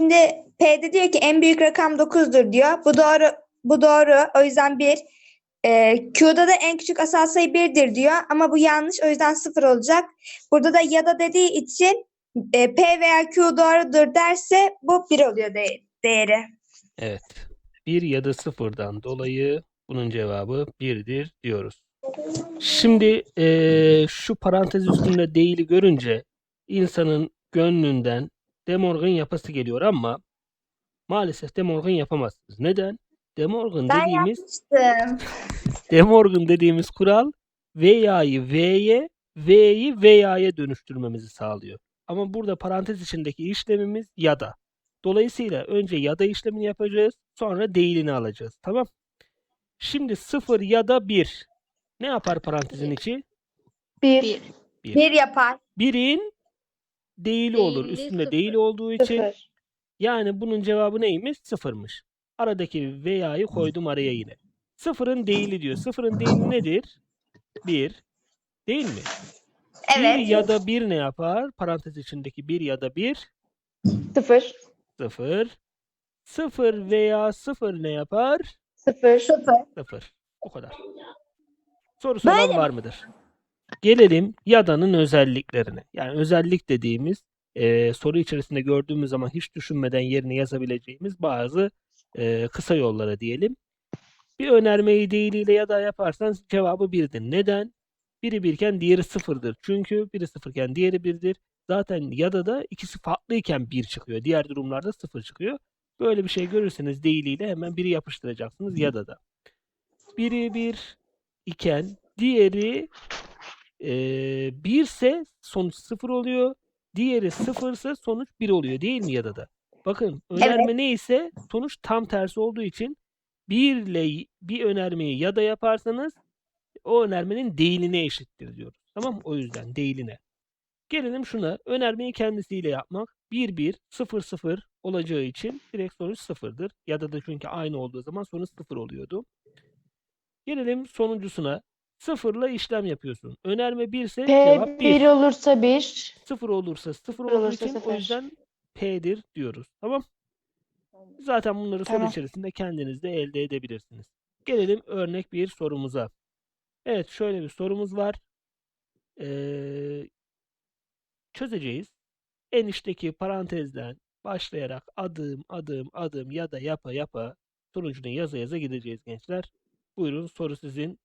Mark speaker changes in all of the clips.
Speaker 1: Şimdi P'de diyor ki en büyük rakam 9'dur diyor. Bu doğru. Bu doğru. O yüzden 1. Ee, Q'da da en küçük asal sayı 1'dir diyor. Ama bu yanlış. O yüzden 0 olacak. Burada da ya da dediği için e, P veya Q doğrudur derse bu 1 oluyor de- değeri.
Speaker 2: Evet. 1 ya da 0'dan dolayı bunun cevabı 1'dir diyoruz. Şimdi eee, şu parantez üstünde değili görünce insanın gönlünden De Morgan yapası geliyor ama maalesef De Morgan yapamazsınız. Neden? De Morgan
Speaker 1: Ben
Speaker 2: dediğimiz
Speaker 1: yapmıştım.
Speaker 2: De Morgan dediğimiz kural veya'yı V'ye, V'yi veya'ya dönüştürmemizi sağlıyor. Ama burada parantez içindeki işlemimiz ya da. Dolayısıyla önce ya da işlemini yapacağız, sonra değilini alacağız. Tamam? Şimdi 0 ya da 1 ne yapar parantezin içi?
Speaker 3: 1,
Speaker 4: 1.
Speaker 2: 1.
Speaker 1: 1 yapar.
Speaker 2: 1'in değili olur.
Speaker 4: Değili
Speaker 2: Üstünde
Speaker 4: sıfır.
Speaker 2: değili olduğu için
Speaker 3: 0.
Speaker 2: yani bunun cevabı neymiş? Sıfırmış. Aradaki veya'yı koydum araya yine. Sıfırın değili diyor. Sıfırın değili nedir? 1. Değil mi? 1
Speaker 1: Evet.
Speaker 2: ya da 1 ne yapar? Parantez içindeki 1 ya da 1
Speaker 3: 0.
Speaker 2: 0. 0 veya 0 ne yapar?
Speaker 3: 0.
Speaker 1: 0.
Speaker 2: 0. Bu kadar. Sorusu olan var mıdır? Gelelim yadanın özelliklerine. Yani özellik dediğimiz e, soru içerisinde gördüğümüz zaman hiç düşünmeden yerine yazabileceğimiz bazı e, kısa yollara diyelim. Bir önermeyi değiliyle ya da yaparsan cevabı birdir. Neden? Biri birken diğeri sıfırdır. Çünkü biri sıfırken diğeri birdir. Zaten ya da da ikisi farklıyken bir çıkıyor. Diğer durumlarda sıfır çıkıyor. Böyle bir şey görürseniz değiliyle hemen biri yapıştıracaksınız ya da da. Biri bir iken diğeri eee birse sonuç sıfır oluyor. Diğeri sıfırsa sonuç bir oluyor değil mi ya da da? Bakın önerme neyse sonuç tam tersi olduğu için birle bir önermeyi ya da yaparsanız o önermenin değiline eşittir diyoruz. Tamam mı? O yüzden değiline. Gelelim şuna. Önermeyi kendisiyle yapmak. 1 1 0 0 olacağı için direkt sonuç sıfırdır. Ya da da çünkü aynı olduğu zaman sonuç sıfır oluyordu. Gelelim sonuncusuna. Sıfırla işlem yapıyorsun. Önerme 1 ise
Speaker 3: P
Speaker 2: cevap 1.
Speaker 3: 1 olursa 1.
Speaker 2: 0 olursa 0
Speaker 3: Sıfır
Speaker 2: olduğu
Speaker 3: olursa
Speaker 2: için o
Speaker 3: sıfır.
Speaker 2: yüzden P'dir diyoruz. Tamam? Zaten bunları soru
Speaker 3: Tamam.
Speaker 2: içerisinde kendiniz de elde edebilirsiniz. Gelelim örnek bir sorumuza. Evet şöyle bir sorumuz var. Ee, çözeceğiz. En içteki parantezden başlayarak adım adım adım ya da yapa yapa sonucunu yaza yaza gideceğiz gençler. Buyurun soru sizin.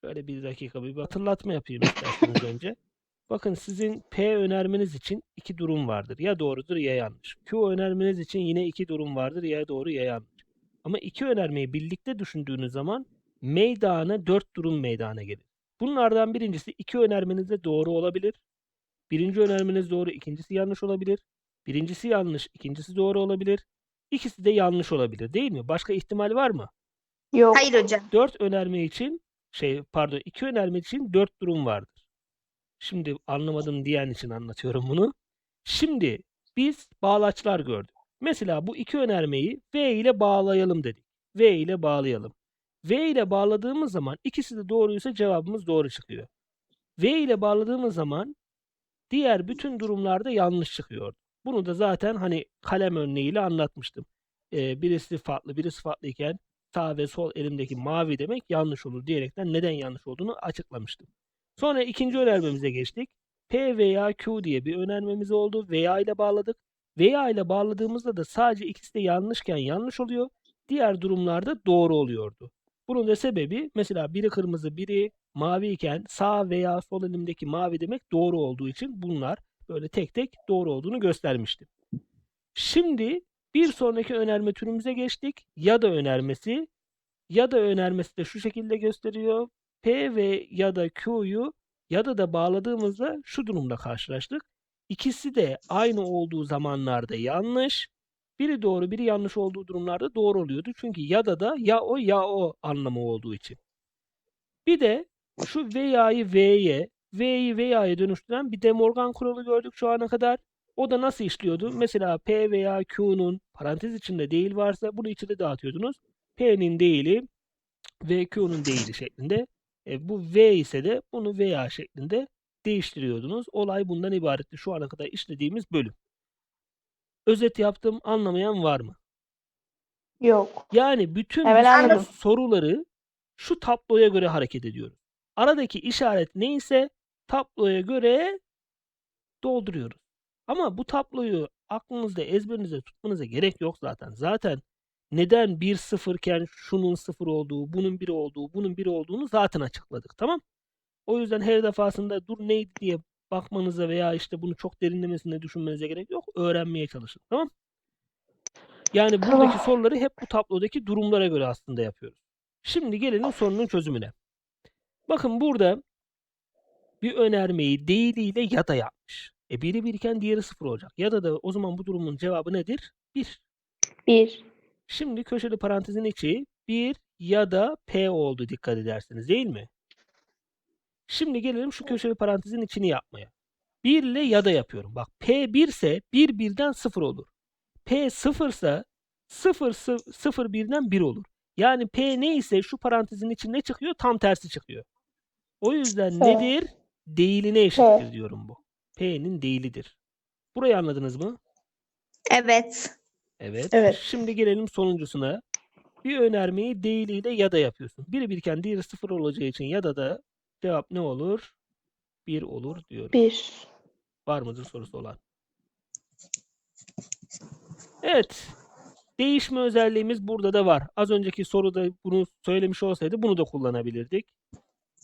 Speaker 2: Şöyle bir dakika bir hatırlatma yapayım isterseniz önce. Bakın sizin P önermeniz için iki durum vardır. Ya doğrudur ya yanlış. Q önermeniz için yine iki durum vardır. Ya doğru ya yanlış. Ama iki önermeyi birlikte düşündüğünüz zaman meydana dört durum meydana gelir. Bunlardan birincisi iki önermeniz de doğru olabilir. Birinci önermeniz doğru, ikincisi yanlış olabilir. Birincisi yanlış, ikincisi doğru olabilir. İkisi de yanlış olabilir değil mi? Başka ihtimal var mı?
Speaker 3: Yok.
Speaker 1: Hayır hocam.
Speaker 2: 4 önerme için şey pardon 2 önerme için 4 durum vardır. Şimdi anlamadım diyen için anlatıyorum bunu. Şimdi biz bağlaçlar gördük. Mesela bu iki önermeyi V ile bağlayalım dedik. V ile bağlayalım. V ile bağladığımız zaman ikisi de doğruysa cevabımız doğru çıkıyor. V ile bağladığımız zaman diğer bütün durumlarda yanlış çıkıyor. Bunu da zaten hani kalem örneğiyle anlatmıştım. Ee, birisi farklı, birisi farklıyken sağ ve sol elimdeki mavi demek yanlış olur diyerekten neden yanlış olduğunu açıklamıştım. Sonra ikinci önermemize geçtik. P veya Q diye bir önermemiz oldu. Veya ile bağladık. Veya ile bağladığımızda da sadece ikisi de yanlışken yanlış oluyor. Diğer durumlarda doğru oluyordu. Bunun da sebebi mesela biri kırmızı biri mavi iken sağ veya sol elimdeki mavi demek doğru olduğu için bunlar böyle tek tek doğru olduğunu göstermiştim. Şimdi bir sonraki önerme türümüze geçtik. Ya da önermesi. Ya da önermesi de şu şekilde gösteriyor. P ve ya da Q'yu ya da da bağladığımızda şu durumda karşılaştık. İkisi de aynı olduğu zamanlarda yanlış. Biri doğru, biri yanlış olduğu durumlarda doğru oluyordu. Çünkü ya da da ya o ya o anlamı olduğu için. Bir de şu veya'yı V'ye, V'yi veya'ya dönüştüren bir De Morgan kuralı gördük şu ana kadar. O da nasıl işliyordu? Mesela P veya Q'nun parantez içinde değil varsa bunu içine dağıtıyordunuz. P'nin değili ve Q'nun değili şeklinde. E, bu V ise de bunu veya şeklinde değiştiriyordunuz. Olay bundan ibaretti şu ana kadar işlediğimiz bölüm. Özet yaptım. Anlamayan var mı?
Speaker 3: Yok.
Speaker 2: Yani bütün
Speaker 3: Evet, anladım.
Speaker 2: soruları şu tabloya göre hareket ediyoruz. Aradaki işaret neyse tabloya göre dolduruyoruz. Ama bu tabloyu aklınızda ezberinizde tutmanıza gerek yok zaten. Zaten neden 1 0 iken şunun 0 olduğu, bunun 1 olduğu, bunun 1 olduğunu zaten açıkladık. Tamam? O yüzden her defasında dur neydi diye bakmanıza veya işte bunu çok derinlemesine düşünmenize gerek yok. Öğrenmeye çalışın. Tamam? Yani
Speaker 3: Tamam.
Speaker 2: buradaki soruları hep bu tablodaki durumlara göre aslında yapıyoruz. Şimdi gelelim sorunun çözümüne. Bakın burada bir önermeyi değiliyle ya da yapmış. E biri birken diğeri sıfır olacak. Ya da da o zaman bu durumun cevabı nedir? 1.
Speaker 3: 1.
Speaker 2: Şimdi köşeli parantezin içi 1 ya da P oldu dikkat ederseniz değil mi? Şimdi gelelim şu köşeli parantezin içini yapmaya. 1 ile ya da yapıyorum. Bak P 1 ise 1 birden 0 olur. P 0 ise 0 0 birden 1 olur. Yani P neyse şu parantezin içinde ne çıkıyor? Tam tersi çıkıyor. O yüzden
Speaker 3: P.
Speaker 2: nedir? Değiline eşittir diyorum bu. P'nin değilidir. Burayı anladınız mı?
Speaker 1: Evet.
Speaker 2: Evet.
Speaker 3: Evet.
Speaker 2: Şimdi gelelim sonuncusuna. Bir önermeyi değiliyle ya da yapıyorsun. Biri birken diğeri sıfır olacağı için ya da da cevap ne olur? 1 olur diyorum.
Speaker 3: 1.
Speaker 2: Var mıdır sorusu olan? Evet. Değişme özelliğimiz burada da var. Az önceki soruda bunu söylemiş olsaydı bunu da kullanabilirdik.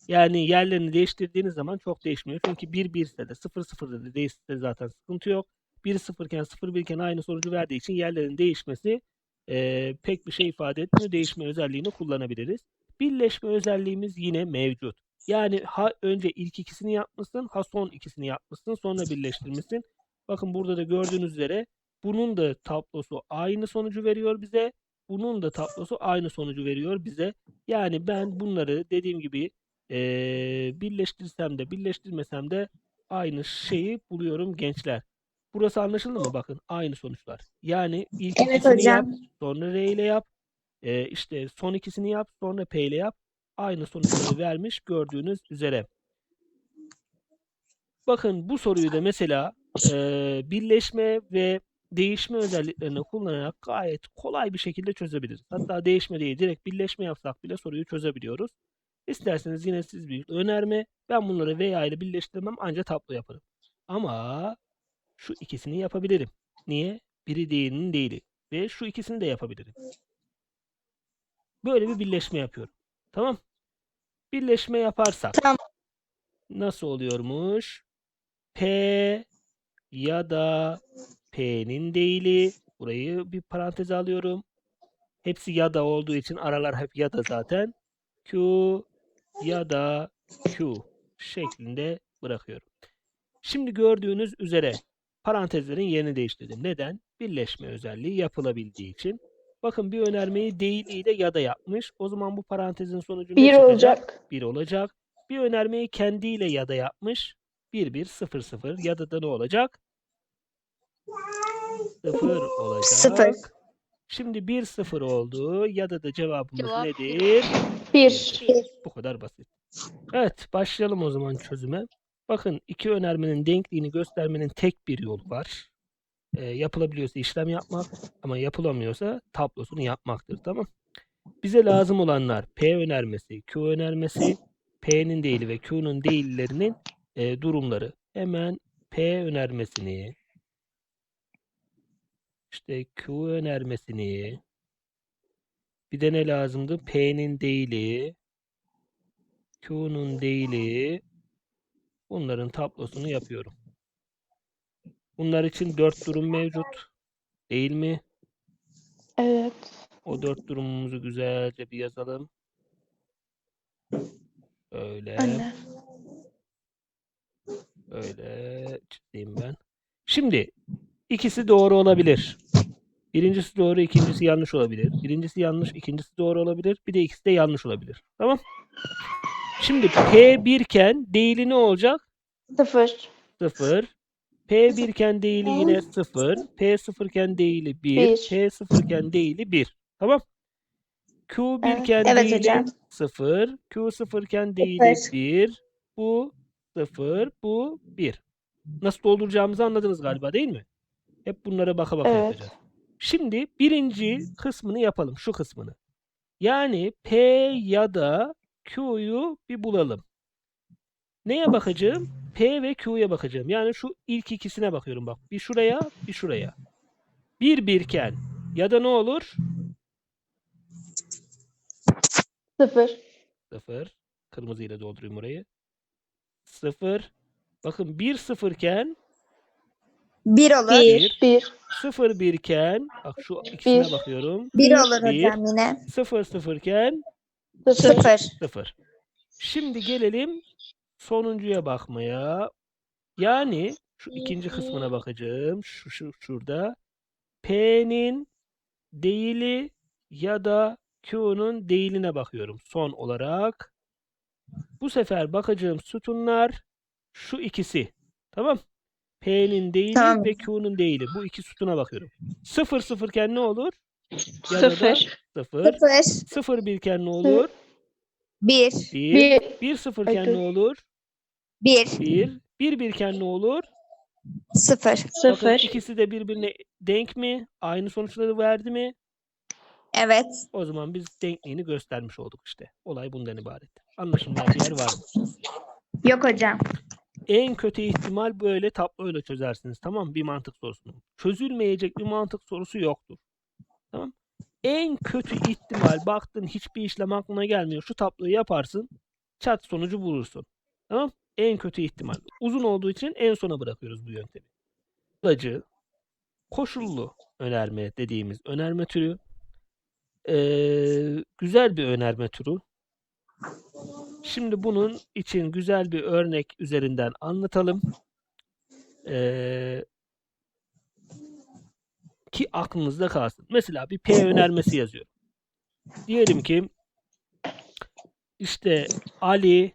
Speaker 2: Yani yerlerini değiştirdiğiniz zaman çok değişmiyor. Çünkü 1 1 ise de 0 0 de değişse zaten sıkıntı yok. 1 0 iken 0 1 iken aynı sonucu verdiği için yerlerin değişmesi eee, pek bir şey ifade etmiyor. Değişme özelliğini kullanabiliriz. Birleşme özelliğimiz yine mevcut. Yani ha önce ilk ikisini yapmışsın, ha son ikisini yapmışsın, sonra birleştirmişsin. Bakın burada da gördüğünüz üzere bunun da tablosu aynı sonucu veriyor bize. Bunun da tablosu aynı sonucu veriyor bize. Yani ben bunları dediğim gibi eee, birleştirsem de birleştirmesem de aynı şeyi buluyorum gençler. Burası anlaşıldı mı? Bakın aynı sonuçlar. Yani ilk
Speaker 1: Evet
Speaker 2: ikisini
Speaker 1: hocam.
Speaker 2: yap, sonra R ile yap. Eee, işte son ikisini yap, sonra P ile yap. Aynı sonuçları vermiş gördüğünüz üzere. Bakın bu soruyu da mesela eee, birleşme ve değişme özelliklerini kullanarak gayet kolay bir şekilde çözebiliriz. Hatta değişme değil direkt birleşme yapsak bile soruyu çözebiliyoruz. İsterseniz yine siz bir önerme. Ben bunları veya ile birleştirmem ancak tablo yaparım. Ama şu ikisini yapabilirim. Niye? Biri diğerinin değili. Ve şu ikisini de yapabilirim. Böyle bir birleşme yapıyorum. Tamam. Birleşme yaparsak
Speaker 1: Tamam.
Speaker 2: nasıl oluyormuş? P ya da P'nin değili. Burayı bir paranteze alıyorum. Hepsi ya da olduğu için aralar hep ya da zaten. Q ya da Q şeklinde bırakıyorum. Şimdi gördüğünüz üzere parantezlerin yerini değiştirdim. Neden? Birleşme özelliği yapılabildiği için. Bakın bir önermeyi değil ile ya da yapmış. O zaman bu parantezin sonucu ne
Speaker 3: 1
Speaker 2: çıkacak?
Speaker 3: olacak.
Speaker 2: 1 olacak. Bir önermeyi kendiyle ya da yapmış. 1 1 0 0 ya da da ne olacak? 0 olacak.
Speaker 1: Sıfır.
Speaker 2: Şimdi 1 0 oldu. Ya da da cevabımız
Speaker 4: Cevap
Speaker 2: nedir?
Speaker 3: 1.
Speaker 2: Bu kadar basit. Evet, başlayalım o zaman çözüme. Bakın iki önermenin denkliğini göstermenin tek bir yolu var. Ee, yapılabiliyorsa işlem yapmak ama yapılamıyorsa tablosunu yapmaktır. Tamam. Bize lazım olanlar P önermesi, Q önermesi, P'nin değili ve Q'nun değillerinin e, durumları. Hemen P önermesini, işte Q önermesini, bir de ne lazımdı? P'nin değili, Q'nun değili, bunların tablosunu yapıyorum. Bunlar için dört durum mevcut. Değil mi?
Speaker 3: Evet.
Speaker 2: O dört durumumuzu güzelce bir yazalım. Öyle.
Speaker 3: Anne.
Speaker 2: Öyle çizeyim ben. Şimdi ikisi doğru olabilir. Birincisi doğru, ikincisi yanlış olabilir. Birincisi yanlış, ikincisi doğru olabilir. Bir de ikisi de yanlış olabilir. Tamam? Şimdi P1 iken değili ne olacak?
Speaker 3: 0.
Speaker 2: 0. P1 iken değili yine 0. P0 iken değili 1.
Speaker 3: Bir.
Speaker 2: P0 iken değili 1. Tamam? Q1
Speaker 3: Evet.
Speaker 2: iken
Speaker 1: Evet
Speaker 2: değili
Speaker 1: hocam.
Speaker 2: 0. Q0 iken değili
Speaker 1: Sıfır.
Speaker 2: 1. Bu 0. Bu 1. Nasıl dolduracağımızı anladınız galiba değil mi? Hep bunlara baka baka
Speaker 3: Evet.
Speaker 2: yapacağız. Şimdi birinci kısmını yapalım. Şu kısmını. Yani P ya da Q'yu bir bulalım. Neye bakacağım? P ve Q'ya bakacağım. Yani şu ilk ikisine bakıyorum bak. Bir şuraya, bir şuraya. Bir birken ya da ne olur?
Speaker 3: 0.
Speaker 2: Sıfır. Kırmızıyla doldurayım orayı. Sıfır. Bakın bir sıfırken
Speaker 1: 1 olur.
Speaker 3: 1. 1.
Speaker 2: sıfır birken bak şu ikisine
Speaker 3: Bir.
Speaker 2: bakıyorum.
Speaker 1: 1 olur
Speaker 2: Bir.
Speaker 1: hocam yine.
Speaker 2: Sıfır sıfırken
Speaker 3: 0.
Speaker 1: 0.
Speaker 2: sıfır. Şimdi gelelim sonuncuya bakmaya. Yani şu ikinci kısmına bakacağım. Şu, şu şurada. P'nin değili ya da Q'nun değiline bakıyorum son olarak. Bu sefer bakacağım sütunlar şu ikisi. Tamam. P'nin değili
Speaker 1: Tamam.
Speaker 2: ve Q'nun değili. Bu iki sütuna bakıyorum. Sıfır sıfırken ne olur? Ya
Speaker 3: 0.
Speaker 2: sıfır.
Speaker 1: 0.
Speaker 2: Sıfır birken ne olur?
Speaker 1: 1.
Speaker 2: Bir.
Speaker 3: 1.
Speaker 2: Bir sıfırken ne olur?
Speaker 1: 1.
Speaker 2: Bir. Bir birken ne olur?
Speaker 1: 0.
Speaker 2: Bakın
Speaker 3: 0.
Speaker 2: ikisi de birbirine denk mi? Aynı sonuçları verdi mi?
Speaker 1: Evet.
Speaker 2: O zaman biz denkliğini göstermiş olduk işte. Olay bundan ibaret. Anlaşılmayan bir yer var mı?
Speaker 1: Yok hocam.
Speaker 2: En kötü ihtimal böyle tabloyla çözersiniz. Tamam mı? Bir mantık sorusunu. Çözülmeyecek bir mantık sorusu yoktur. Tamam. En kötü ihtimal baktın hiçbir işlem aklına gelmiyor. Şu tabloyu yaparsın. Çat sonucu bulursun. Tamam. En kötü ihtimal. Uzun olduğu için en sona bırakıyoruz bu yöntemi. Acı, koşullu önerme dediğimiz önerme türü. Ee, güzel bir önerme türü. Şimdi bunun için güzel bir örnek üzerinden anlatalım. Ee, ki aklınızda kalsın. Mesela bir P önermesi yazıyorum. Diyelim ki işte Ali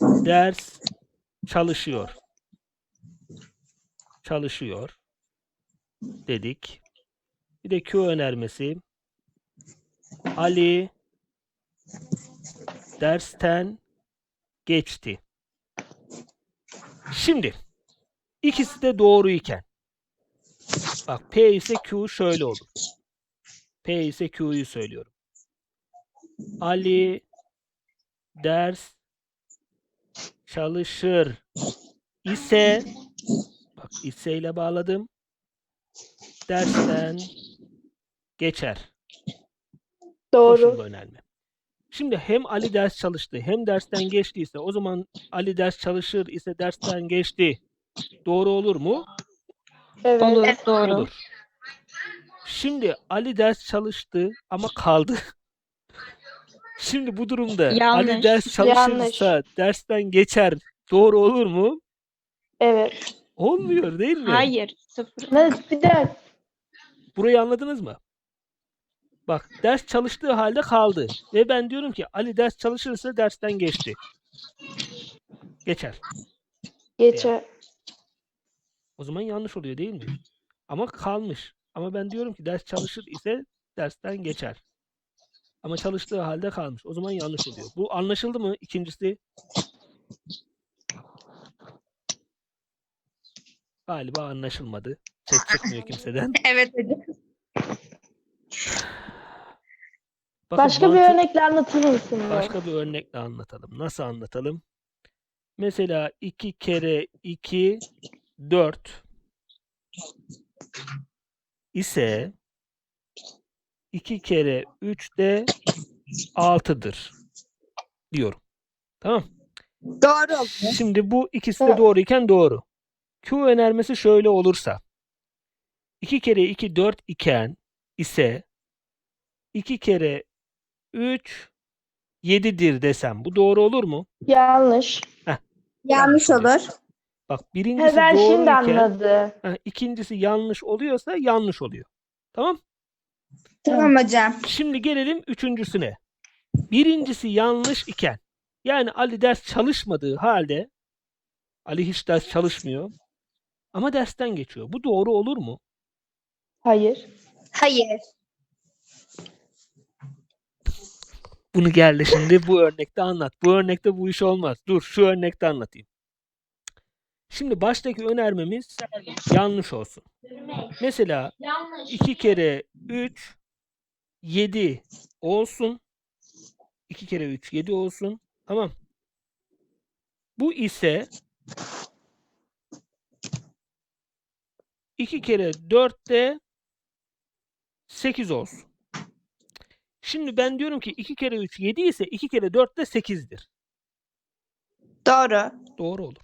Speaker 2: ders çalışıyor. Çalışıyor dedik. Bir de Q önermesi. Ali dersten geçti. Şimdi ikisi de doğru iken bak P ise Q şöyle olur. P ise Q'yu söylüyorum. Ali ders çalışır ise bak ise ile bağladım. Dersten geçer.
Speaker 3: Doğru.
Speaker 2: Koşullu önerme. Şimdi hem Ali ders çalıştı hem dersten geçtiyse o zaman Ali ders çalışır ise dersten geçti. Doğru olur mu?
Speaker 3: Evet.
Speaker 4: Olur, doğru.
Speaker 2: Olur. Şimdi Ali ders çalıştı ama kaldı. Şimdi bu durumda Ali
Speaker 4: Yanlış.
Speaker 2: ders çalışırsa dersten geçer. Doğru olur mu?
Speaker 3: Evet.
Speaker 2: Olmuyor değil mi?
Speaker 4: Hayır. Sıfır.
Speaker 3: Ne? Bir de
Speaker 2: Burayı anladınız mı? Bak ders çalıştığı halde kaldı. Ve ben diyorum ki Ali ders çalışırsa dersten geçti. Geçer.
Speaker 3: geçer.
Speaker 2: O zaman yanlış oluyor değil mi? Ama kalmış. Ama ben diyorum ki ders çalışır ise dersten geçer. Ama çalıştığı halde kalmış. O zaman yanlış oluyor. Bu anlaşıldı mı? İkincisi galiba anlaşılmadı. Ses çıkmıyor kimseden.
Speaker 1: Evet hocam.
Speaker 2: Bakın
Speaker 3: Başka bir
Speaker 2: mantık-
Speaker 3: örnekle anlatır mısın?
Speaker 2: Başka bir örnekle anlatalım. Nasıl anlatalım? Mesela 2 kere 2 4 ise 2 kere 3 de 6'dır diyorum. Tamam.
Speaker 1: Doğru.
Speaker 2: Şimdi bu ikisi de doğruyken doğru. Q önermesi şöyle olursa 2 kere 2 4 iken ise 2 kere 3 7'dir desem bu doğru olur mu?
Speaker 3: Yanlış.
Speaker 1: Yanlış olur.
Speaker 2: Bak
Speaker 3: He,
Speaker 2: birincisi
Speaker 3: ben şimdi
Speaker 2: doğruyken
Speaker 3: anladım.
Speaker 2: ha, ikincisi yanlış oluyorsa yanlış oluyor. Tamam?
Speaker 1: Tamam hocam.
Speaker 2: Şimdi gelelim üçüncüsüne. Birincisi yanlış iken yani Ali ders çalışmadığı halde Ali hiç ders çalışmıyor ama dersten geçiyor. Bu doğru olur mu?
Speaker 3: Hayır.
Speaker 1: Hayır.
Speaker 2: Bunu geldi şimdi bu örnekte anlat. Bu örnekte bu iş olmaz. Dur şu örnekte anlatayım. Şimdi baştaki önermemiz yanlış olsun. Mesela 2 kere 3 7 olsun. 2 kere 3 7 olsun. Tamam. Bu ise 2 kere 4 de 8 olsun. Şimdi ben diyorum ki 2 kere 3 7 ise 2 kere 4 de 8'dir.
Speaker 1: Doğru.
Speaker 2: Doğru olur.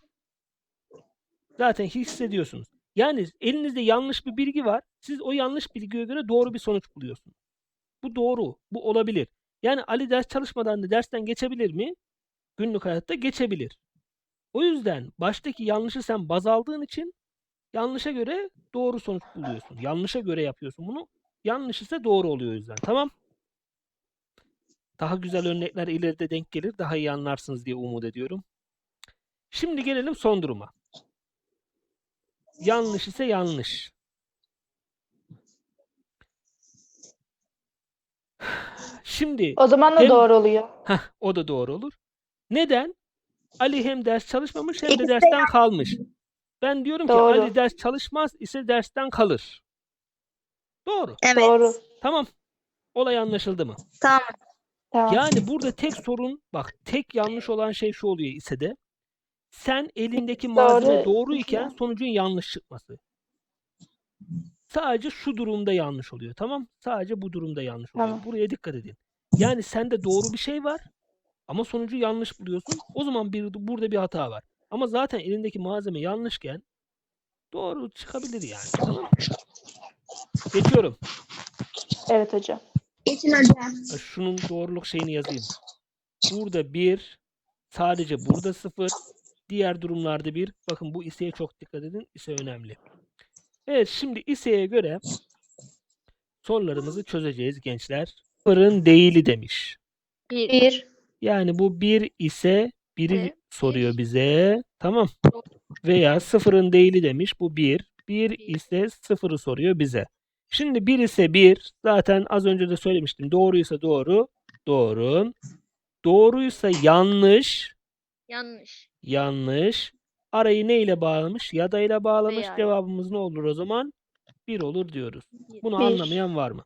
Speaker 2: Zaten hissediyorsunuz. Yani elinizde yanlış bir bilgi var. Siz o yanlış bilgiye göre doğru bir sonuç buluyorsunuz. Bu doğru. Bu olabilir. Yani Ali ders çalışmadan da dersten geçebilir mi? Günlük hayatta geçebilir. O yüzden baştaki yanlışı sen baz aldığın için yanlışa göre doğru sonuç buluyorsun. Yanlışa göre yapıyorsun bunu. Yanlış ise doğru oluyor o yüzden. Tamam? Daha güzel örnekler ileride denk gelir. Daha iyi anlarsınız diye umut ediyorum. Şimdi gelelim son duruma. Yanlış ise yanlış. Şimdi
Speaker 3: O zaman da
Speaker 2: Hem-
Speaker 3: doğru oluyor.
Speaker 2: heh, o da doğru olur. Neden? Ali hem ders çalışmamış hem de
Speaker 1: İkisi de
Speaker 2: dersten kalmış. Ben diyorum ki
Speaker 3: Doğru.
Speaker 2: Ali ders çalışmaz ise dersten kalır. Doğru.
Speaker 1: Evet.
Speaker 3: Doğru.
Speaker 2: Tamam. Olay anlaşıldı mı?
Speaker 1: Tamam.
Speaker 3: Tamam.
Speaker 2: Yani burada tek sorun bak tek yanlış olan şey şu oluyor ise de sen elindeki malzeme
Speaker 3: Doğru.
Speaker 2: doğru iken sonucun yanlış çıkması. Sadece şu durumda yanlış oluyor. Tamam? Sadece bu durumda yanlış oluyor.
Speaker 3: Tamam.
Speaker 2: Buraya dikkat edin. Yani sende doğru bir şey var ama sonucu yanlış buluyorsun. O zaman bir, burada bir hata var. Ama zaten elindeki malzeme yanlışken doğru çıkabilir yani. Tamam? Geçiyorum.
Speaker 3: Evet hocam.
Speaker 1: Geçin hocam.
Speaker 2: Şunun doğruluk şeyini yazayım. Burada 1, sadece burada 0, diğer durumlarda 1. Bakın bu iseye çok dikkat edin. İse önemli. Evet şimdi iseye göre sorularımızı çözeceğiz gençler. Sıfırın değili demiş.
Speaker 3: Bir.
Speaker 2: Yani bu 1 ise 1'i
Speaker 4: Evet.
Speaker 2: soruyor bize. Tamam. Veya sıfırın değili demiş. Bu 1. 1 ise sıfırı soruyor bize. Şimdi 1 ise 1. Zaten az önce de söylemiştim. Doğruysa doğru. Doğru. Doğruysa yanlış.
Speaker 4: Yanlış.
Speaker 2: Yanlış. Arayı ne ile bağlamış? Ya da ile bağlamış.
Speaker 4: Veya.
Speaker 2: Cevabımız ne olur o zaman? 1 olur diyoruz. Bunu
Speaker 3: Bir.
Speaker 2: anlamayan var mı?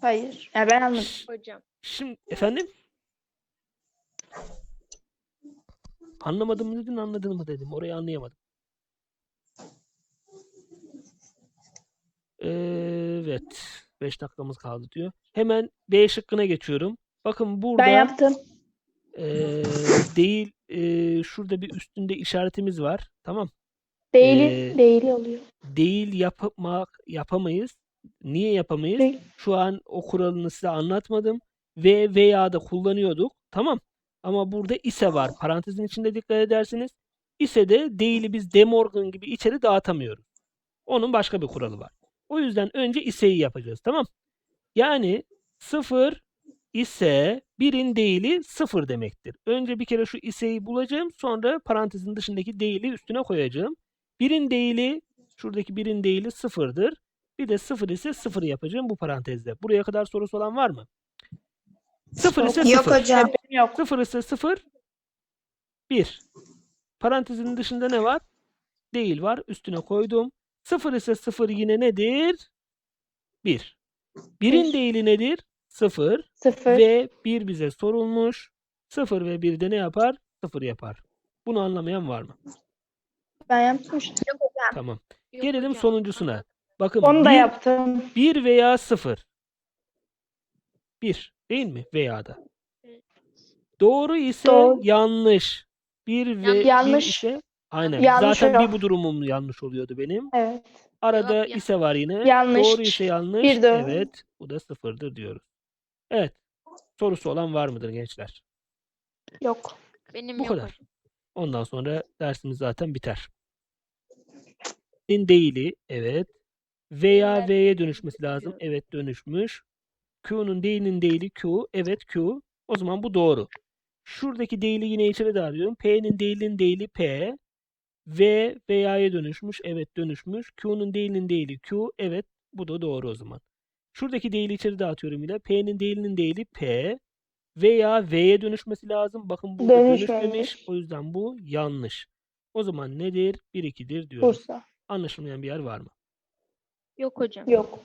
Speaker 3: Hayır. Ya ben anladım.
Speaker 4: Hocam.
Speaker 2: Şimdi efendim? Anlamadım mı dedin, anladın mı dedim. Orayı anlayamadım. Evet. 5 dakikamız kaldı diyor. Hemen B şıkkına geçiyorum. Bakın burada
Speaker 3: Ben yaptım.
Speaker 2: eee, değil eee, şurada bir üstünde işaretimiz var. Tamam.
Speaker 3: Değili,
Speaker 2: Ee,
Speaker 3: değili oluyor.
Speaker 2: Değil yapmak yapamayız. Niye yapamayız?
Speaker 3: Değil.
Speaker 2: Şu an o kuralını size anlatmadım. Ve veya da kullanıyorduk. Tamam. Ama burada ise var. Parantezin içinde dikkat edersiniz. İse de değili biz demorgan gibi içeri dağıtamıyoruz. Onun başka bir kuralı var. O yüzden önce iseyi yapacağız. Tamam. Yani sıfır ise birin değili sıfır demektir. Önce bir kere şu iseyi bulacağım. Sonra parantezin dışındaki değili üstüne koyacağım. Birin değili şuradaki birin değili sıfırdır. Bir de sıfır ise sıfır yapacağım bu parantezde. Buraya kadar sorusu olan var mı? Sıfır ise
Speaker 1: Yok
Speaker 2: sıfır.
Speaker 1: hocam.
Speaker 3: Benim yok.
Speaker 2: Sıfır ise sıfır. Bir. Parantezin dışında ne var? Değil var. Üstüne koydum. Sıfır ise sıfır yine nedir? Bir. Birin
Speaker 3: Bir.
Speaker 2: değili nedir? Sıfır.
Speaker 3: Sıfır.
Speaker 2: Ve bir bize sorulmuş. Sıfır ve bir de ne yapar? Sıfır yapar. Bunu anlamayan var mı?
Speaker 3: Ben yaptım işte.
Speaker 2: Tamam.
Speaker 4: Yok
Speaker 2: Gelelim
Speaker 4: hocam,
Speaker 2: sonuncusuna. Bakın
Speaker 3: Onu da
Speaker 2: bir-
Speaker 3: yaptım.
Speaker 2: 1 veya 0. 1 değil mi? Veya da.
Speaker 4: Evet.
Speaker 2: Doğru ise
Speaker 3: Doğru.
Speaker 2: yanlış. 1 ve bir
Speaker 3: Yanlış.
Speaker 2: ise aynen.
Speaker 3: Yanlış
Speaker 2: Zaten
Speaker 3: hocam.
Speaker 2: bir bu durumum yanlış oluyordu benim.
Speaker 3: Evet.
Speaker 2: Arada
Speaker 4: Cevap yanlış.
Speaker 2: ise var yine.
Speaker 3: Yanlış.
Speaker 2: Doğru ise yanlış.
Speaker 3: Bir doğru.
Speaker 2: Evet. Bu da sıfırdır diyoruz. Evet. Sorusu olan var mıdır gençler?
Speaker 3: Yok.
Speaker 4: Benim
Speaker 2: Bu
Speaker 4: yok
Speaker 2: kadar.
Speaker 4: hocam.
Speaker 2: Ondan sonra dersimiz zaten biter. N'in değili evet. Veya
Speaker 4: N'ler
Speaker 2: V'ye dönüşmesi lazım. Evet dönüşmüş. Q'nun değilinin değili Q. Evet Q. O zaman bu doğru. Şuradaki değili yine içeri de alıyorum. P'nin değilinin değili P. V veya'ya dönüşmüş. Evet dönüşmüş. Q'nun değilinin değili Q. Evet bu da doğru o zaman. Şuradaki değili içeri dağıtıyorum yine. P'nin değilinin değili P. Veya V'ye dönüşmesi lazım. Bakın burada Dönüşmemiş. O yüzden bu yanlış. O zaman nedir? 1 2'dir diyoruz.
Speaker 3: Bursa.
Speaker 2: Anlaşılmayan bir yer var mı?
Speaker 4: Yok hocam.
Speaker 3: Yok.